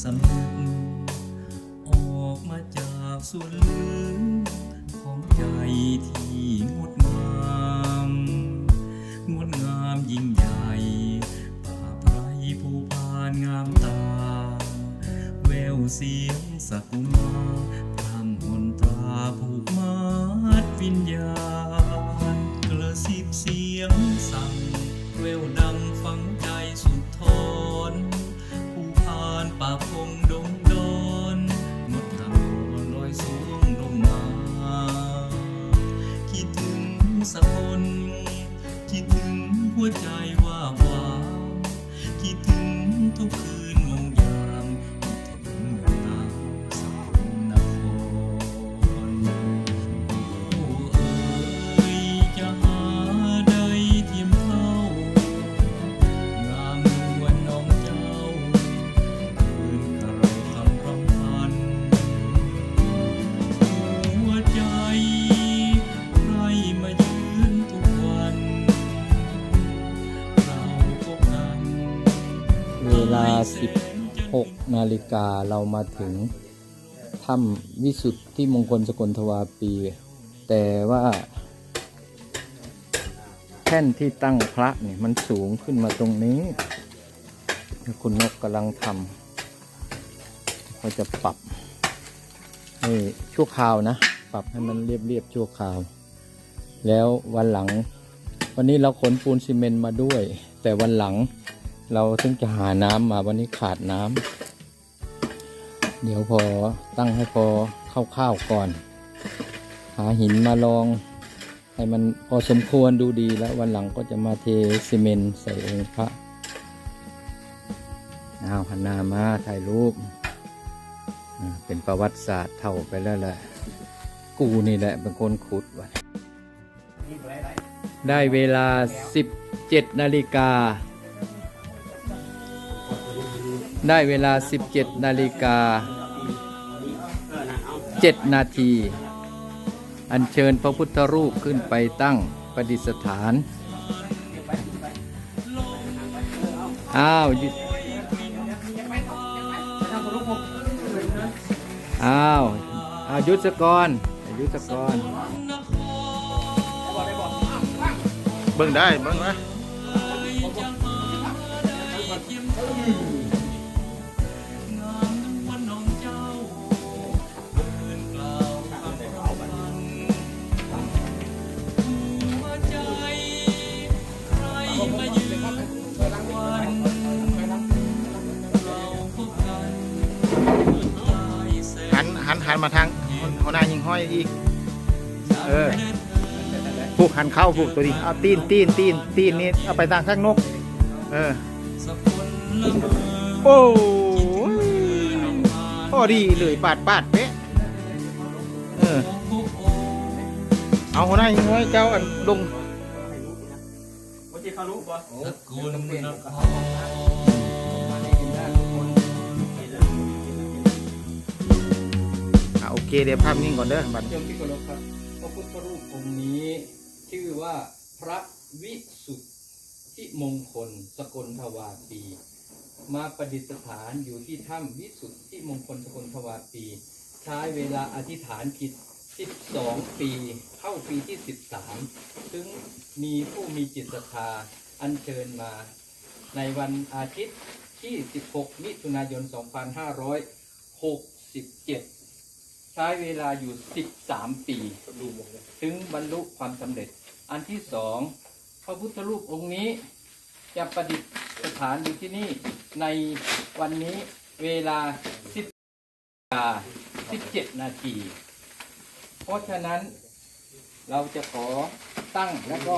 สำนึก ออกมาจากส่วนลึกของใจที่งดงาม งดงามยิ่งใหญ่ป่าไพรภูพานงามตา แววเสียงสกุมา สักคนคิดถึงหัวใจ เวลา 16 นาฬิกาเรามาถึงถ้ำวิสุทธิมงคลสกลทวาปี แต่ว่าแท่นที่ตั้งพระเนี่ยมันสูงขึ้นมาตรงนี้ คุณนกกำลังทำเขาจะปรับให้ชั่วคราวนะ ปรับให้มันเรียบๆชั่วคราว แล้ววันหลัง วันนี้เราขนปูนซีเมนต์มาด้วย แต่วันหลัง เราถึงจะหาน้ำมาวันนี้ขาดน้ำเดี๋ยวพอตั้งให้พอคร่าวๆก่อน หาหินมาลอง ให้มันพอสมควรดูดีแล้ววันหลังก็จะมาเทซีเมนต์ใส่องค์พระเอาหันหน้ามาถ่ายรูป เป็นประวัติศาสตร์เท่าไปแล้วแหละ กูนี่แหละเป็นคนขุดไว้ได้เวลา 17นาฬิกา ได้เวลา 17 นาฬิกา 7 นาที อัญเชิญพระพุทธรูปขึ้นไปตั้งประดิษฐาน อ้าว อ้าวอายุสกรอนหยุสกอนเบิ่งได้เบิ่งไห หันมาทางหัวหน้ายิงห้อยอีก เออผูกหันเข้าผูกตัวนี้เอาตีนตีนตีนตีนนี่เอาไปทางข้างนก เออสักนละเมอโอ้ยพอดีเลยปาดปาดเป๊ะ เออ เอาหัวหน้ายิงห้อยเจ้าอันลงสกุลนครอะ เคเดี๋ยวภาพนิ่งก่อนเด้อบัด โยมที่เคารพครับพระพุทธรูปองค์นี้ ชื่อว่าพระวิสุทธิมงคล สกลทวาปี มาประดิษฐานอยู่ที่ถ้ำวิสุทธิมงคลสกลทวาปี ใช้เวลาอธิษฐานจิต 12 ปี เข้าปีที่ 13 ซึ่งมีผู้มีจิตศรัทธาอัญเชิญมา ในวันอาทิตย์ที่ 16 มิถุนายน 2567 ใช้เวลาอยู่ 13 ปี ถึงบรรลุความสำเร็จ อันที่สองพระพุทธรูปองค์นี้จะประดิษฐานอยู่ที่นี่ในวันนี้เวลา 10นาฬิกา17 นาที เพราะฉะนั้นเราจะขอตั้งแล้วก็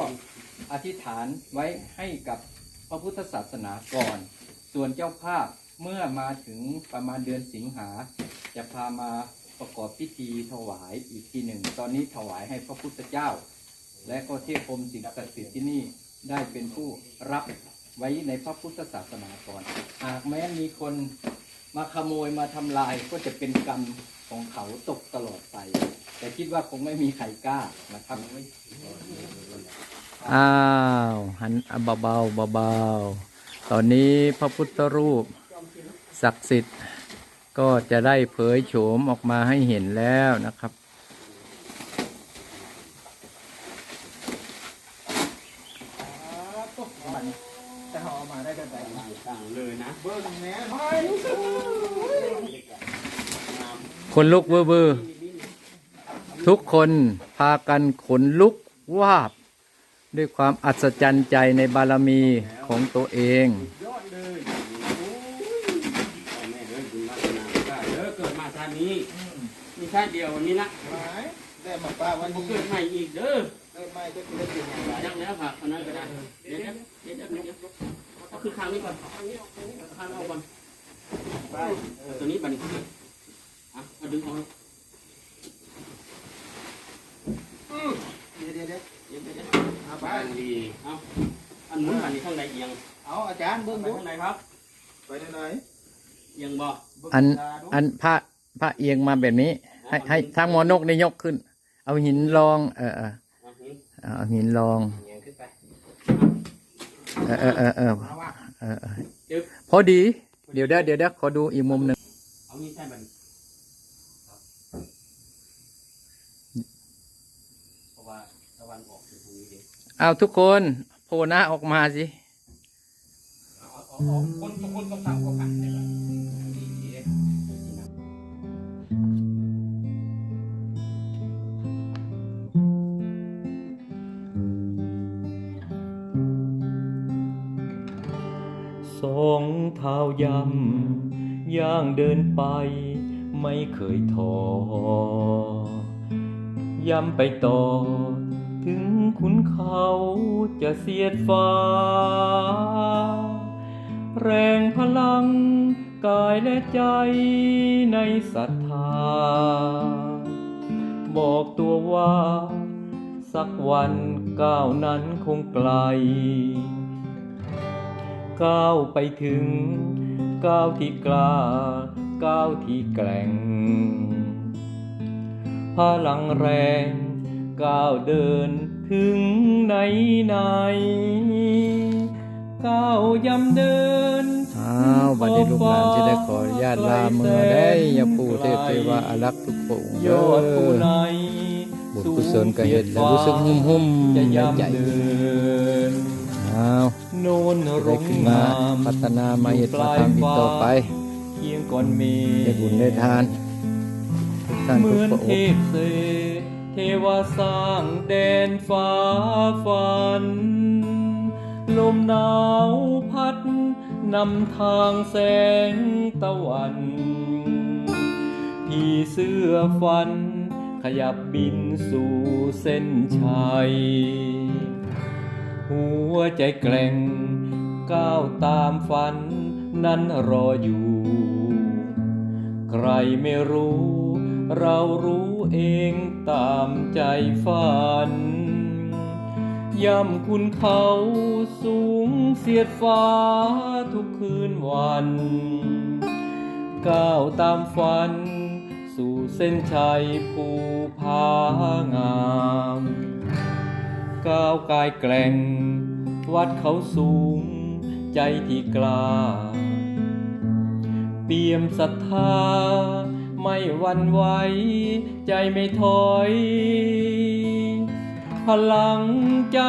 อธิษฐานไว้ให้กับพระพุทธศาสนาก่อน ส่วนเจ้าภาพเมื่อมาถึงประมาณเดือนสิงหาจะพามา ประกอบพิธีถวายอีกทีหนึ่ง ตอนนี้ถวายให้พระพุทธเจ้า และก็เทพพรมสิ่งศักดิ์สิทธิ์ที่นี่ได้เป็นผู้รับไว้ในพระพุทธศาสนาก่อน หากแม้มีคนมาขโมยมาทำลายก็จะเป็นกรรมของเขาตกตลอดไป แต่คิดว่าคงไม่มีใครกล้านะครับอ้าวหันเบาๆเบาๆตอนนี้พระพุทธรูป ศักดิ์สิทธิ์ ก็จะได้เผยโฉมออกมาให้เห็นแล้วนะครับ จะเอามาได้กันแต่สั่งเลยนะ เบิ้งแหน่คนลุกเบอร์เบอร์ทุกคนพากันขนลุกวาบ ด้วยความอัศจรรย์ใจในบารมีของตัวเอง ยอดเลยโอ้ยแม่เอ้ยบุญวาสนาได้เด้อเกิดมาชาตินี้มี ชาติเดียววันนี้นะหมายได้มาป้าวันผมนี้เกิดใหม่อีกเด้อได้ไม่ก็คือได้กินอย่างไรยังแล้วครับอันนั้นก็ได้เดี๋ยวเดี๋ยวเดี๋ยวเดี๋ยวเอาขึ้นข้างนี้ก่อนข้างนี้ข้างเอาก่อนไปเอาตัวนี้บัดนี้อะเอาดึงเอาเดี๋ยวเดี๋ยวเดี๋ยวเดี๋ยวเดี๋ยวเดี๋ยวเอาไปบ้านดีเอาอันหมุนบัดนี้ข้างในเอียงเอาอาจารย์เบิ้งไปดูข้างในครับ ไปไหนเอียงบ่อันอันพระพระเอียงมาแบบนี้ ให้ให้ทางหมอนกได้ยกขึ้น เอาหินรอง เออเออเอาหินเอาหินรองเอียงขึ้นไปเออเออเออเออเอาว่าเออเออจึ๊บพอดี เดี๋ยวเดี๋ยวเดี๋ยวเดี๋ยวขอดูอีกมุมหนึ่งเอานี่ใช่บัดนี้เพราะว่าตะวันออกอยู่ตรงนี้เองเอาทุกคนโผล่หน้าออกมาสิคนทุกคนต้องทำก็กัน ยำย่างเดินไป ไม่เคยท้อย้ำไปต่อ ถึงขุนเขาจะเสียดฟ้า แรงพลังกายและใจในศรัทธา บอกตัวว่า สักวันก้าวนั้นคงไกล ก้าวไปถึงก้าวที่กล้าก้าวที่แกร่งพลังแรงก้าวเดินถึงไหนไหนก้าวยำเดินอ้าวบัดนี้ลูกหลานจะได้ขออนุญาตลาเมื่อได้อยาปู่เทพเทวาอารักษ์ทุกพระองค์ยเด้อดภูอในบุญกุศลก็เห็นแล้วรู้สึกหุ่มหุ่มๆจะในใจยำเดิน อ้าวโน่นจะรได้งขึ้นมาามพัฒนามาเหตุมาทำอีกต่อไปเคียงก่อนเมฆได้บุญได้ทานทุกท่านเหทุกมือนพระอเทงค์พเสกเทวาสร้างแดนฟ้าฝัน ลมหนาวพัดนำทางแสงตะวันพี่เสื้อฟัน ขยับบินสู่เส้นชัย หัวใจแกร่ง ก้าวตามฝันนั้นรออยู่ ใครไม่รู้ เรารู้เองตามใจฝัน ย่ำคุณเขาสูงเสียดฟ้าทุกคืนวัน ก้าวตามฝัน สู่เส้นชัยภูผางาม ก้าวกายแกร่ง วัดเขาสูง ใจที่กล้า เปี่ยมศรัทธา ไม่หวันไหว ใจไม่ถอย พลังใจ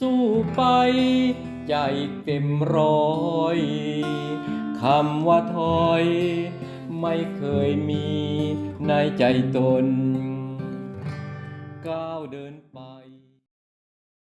สู้ไป ใจเต็มร้อยคำว่าถอย ไม่เคยมีในใจตนก้าวเดินไป